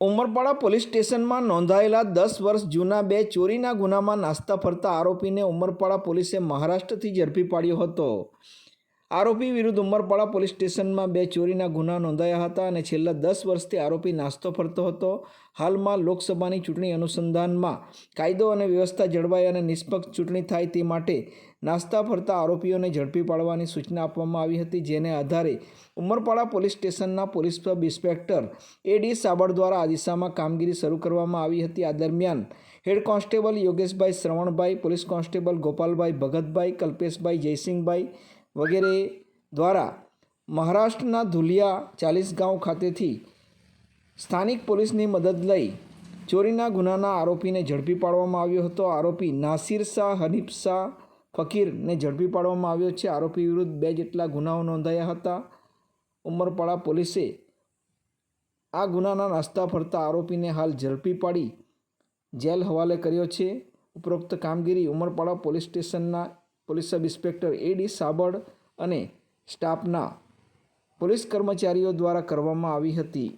Umarpada police સ્ટેશનમાં નોંધાયેલા દસ વર્ષ જૂના બે ચોરીના ગુનામાં નાસ્તા ફરતા આરોપીને ઉમરપાડા પોલીસે મહારાષ્ટ્રથી ઝડપી પાડ્યો હતો. આરોપી વિરુદ્ધ ઉમરપાડા પોલીસ સ્ટેશનમાં બે ચોરીના ગુના નોંધાયા હતા અને છેલ્લા દસ વર્ષથી આરોપી નાસ્તો ફરતો હતો. હાલમાં લોકસભાની ચૂંટણી અનુસંધાનમાં કાયદો અને વ્યવસ્થા જળવાય અને નિષ્પક્ષ ચૂંટણી થાય તે માટે નાસ્તા ફરતા આરોપીઓને ઝડપી પાડવાની સૂચના આપવામાં આવી હતી, જેને આધારે ઉમરપાડા પોલીસ સ્ટેશનના police sub inspector A D Sabal દ્વારા આ દિશામાં કામગીરી શરૂ કરવામાં આવી હતી. આ દરમિયાન head constable Yogeshbhai Shravanbhai, police constable Gopalbhai Bhagatbhai, Kalpeshbhai Jaysinhbhai વગેરે દ્વારા મહારાષ્ટ્રના ધુલિયા ચાલીસ ગાંવ ખાતેથી સ્થાનિક પોલીસની મદદ લઈ ચોરીના ગુનાના આરોપીને ઝડપી પાડવામાં આવ્યો હતો. આરોપી નાસિર શાહ, હનીફ શાહ, ફકીરને ઝડપી પાડવામાં આવ્યો છે. આરોપી વિરુદ્ધ બે જેટલા ગુનાઓ નોંધાયા હતા. ઉમરપાડા પોલીસે આ ગુનાના નાસ્તા ફરતા આરોપીને હાલ ઝડપી પાડી જેલ હવાલે કર્યો છે. ઉપરોક્ત કામગીરી ઉમરપાડા પોલીસ સ્ટેશનના police sub inspector A D Sabad અને સ્ટાફના પોલીસ કર્મચારીઓ દ્વારા કરવામાં આવી હતી.